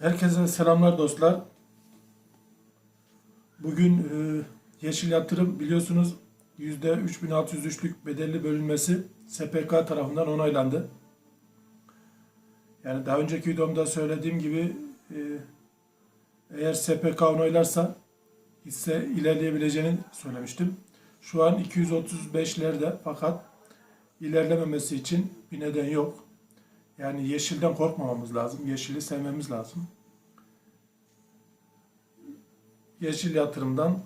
Herkese selamlar dostlar. Bugün e, Yeşil Yatırım biliyorsunuz %3603'lük bedelli bölünmesi SPK tarafından onaylandı. Yani daha önceki videomda söylediğim gibi e, eğer SPK onaylarsa hisse ilerleyebileceğini söylemiştim. Şu an 235'lerde fakat ilerlememesi için bir neden yok. Yani yeşilden korkmamamız lazım. Yeşili sevmemiz lazım. Yeşil yatırımdan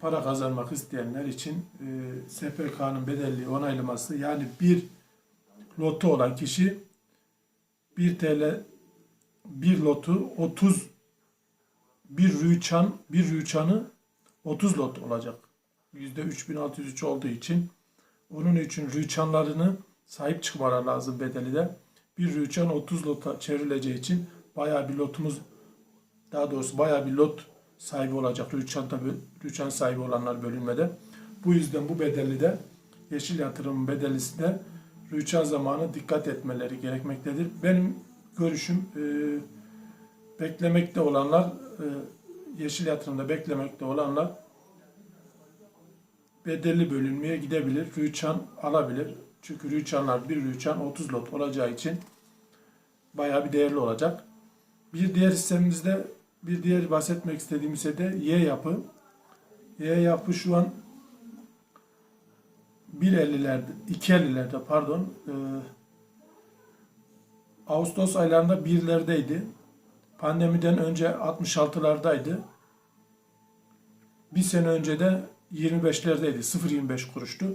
para kazanmak isteyenler için e, SPK'nın bedelli onaylaması yani bir lotu olan kişi 1 TL bir lotu 30 bir rüçhan bir rüçhanı 30 lot olacak. %3603 olduğu için onun için rüçhanlarını sahip çıkmalar lazım bedeli de. Bir rüçhan 30 lota çevrileceği için bayağı bir lotumuz daha doğrusu bayağı bir lot sahibi olacak. Rüçhan tabi rüçhan sahibi olanlar bölünmede. Bu yüzden bu bedelli de yeşil yatırımın bedelisi de rüçhan zamanı dikkat etmeleri gerekmektedir. Benim görüşüm e, beklemekte olanlar e, yeşil yatırımda beklemekte olanlar bedelli bölünmeye gidebilir. Rüçhan alabilir. Çünkü rüçhanlar bir rüçhan 30 lot olacağı için bayağı bir değerli olacak. Bir diğer hissemizde bir diğer bahsetmek istediğim hisse de Y yapı. Y yapı şu an 1.50'lerde, 2.50'lerde pardon. e, Ağustos aylarında birlerdeydi. Pandemiden önce 66'lardaydı. Bir sene önce de 25'lerdeydi. 0.25 kuruştu.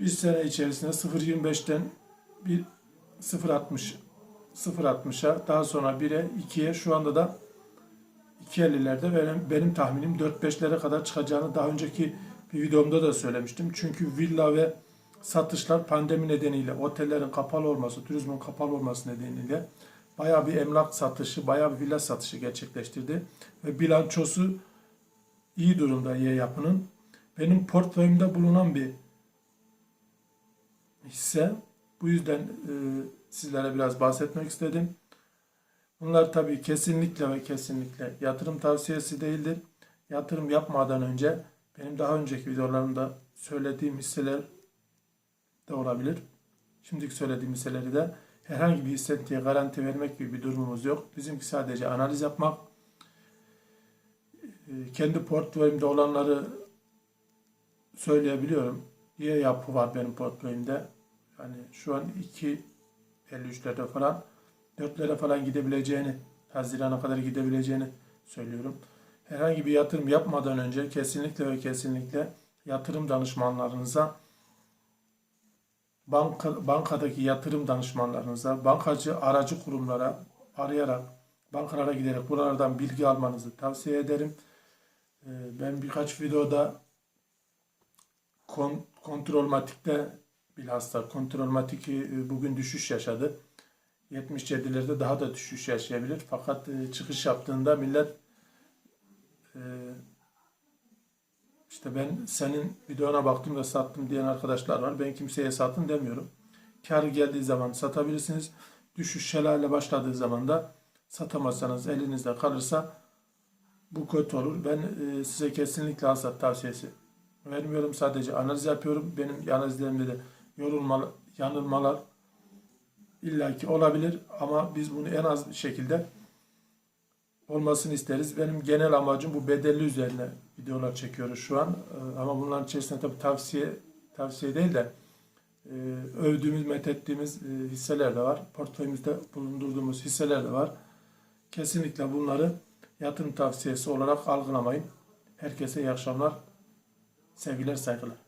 Bir sene içerisinde 0.25'ten bir 0.60 0.60'a daha sonra 1'e 2'ye şu anda da 2.50'lerde benim, benim tahminim 4-5'lere kadar çıkacağını daha önceki bir videomda da söylemiştim. Çünkü villa ve satışlar pandemi nedeniyle otellerin kapalı olması, turizmin kapalı olması nedeniyle bayağı bir emlak satışı, bayağı bir villa satışı gerçekleştirdi. Ve bilançosu iyi durumda Y yapının. Benim portföyümde bulunan bir hisse. Bu yüzden e, sizlere biraz bahsetmek istedim. Bunlar tabii kesinlikle ve kesinlikle yatırım tavsiyesi değildir. Yatırım yapmadan önce benim daha önceki videolarımda söylediğim hisseler de olabilir. Şimdiki söylediğim hisseleri de herhangi bir hisseye garanti vermek gibi bir durumumuz yok. Bizimki sadece analiz yapmak. E, Kendi portföyümde olanları söyleyebiliyorum. Y yapı var benim portföyümde. Yani şu an 2.53'lerde falan 4'lere falan gidebileceğini, Haziran'a kadar gidebileceğini söylüyorum. Herhangi bir yatırım yapmadan önce kesinlikle ve kesinlikle yatırım danışmanlarınıza banka, bankadaki yatırım danışmanlarınıza, bankacı aracı kurumlara arayarak, bankalara giderek buralardan bilgi almanızı tavsiye ederim. Ee, Ben birkaç videoda kon, kontrolmatikte bilhassa kontrolmatik e, bugün düşüş yaşadı. 77'lerde daha da düşüş yaşayabilir. Fakat e, çıkış yaptığında millet e, işte ben senin videona baktım da sattım diyen arkadaşlar var. Ben kimseye satın demiyorum. Kar geldiği zaman satabilirsiniz. Düşüş şelale başladığı zaman da satamazsanız elinizde kalırsa bu kötü olur. Ben size kesinlikle alsat tavsiyesi vermiyorum. Sadece analiz yapıyorum. Benim analizlerimde de yorulmalar, yanılmalar illaki olabilir ama biz bunu en az bir şekilde olmasını isteriz. Benim genel amacım bu bedelli üzerine videolar çekiyoruz şu an. Ee, Ama bunların içerisinde tabii tavsiye tavsiye değil de e, övdüğümüz, methettiğimiz e, hisseler de var. Portföyümüzde bulundurduğumuz hisseler de var. Kesinlikle bunları yatırım tavsiyesi olarak algılamayın. Herkese iyi akşamlar. Sevgiler, saygılar.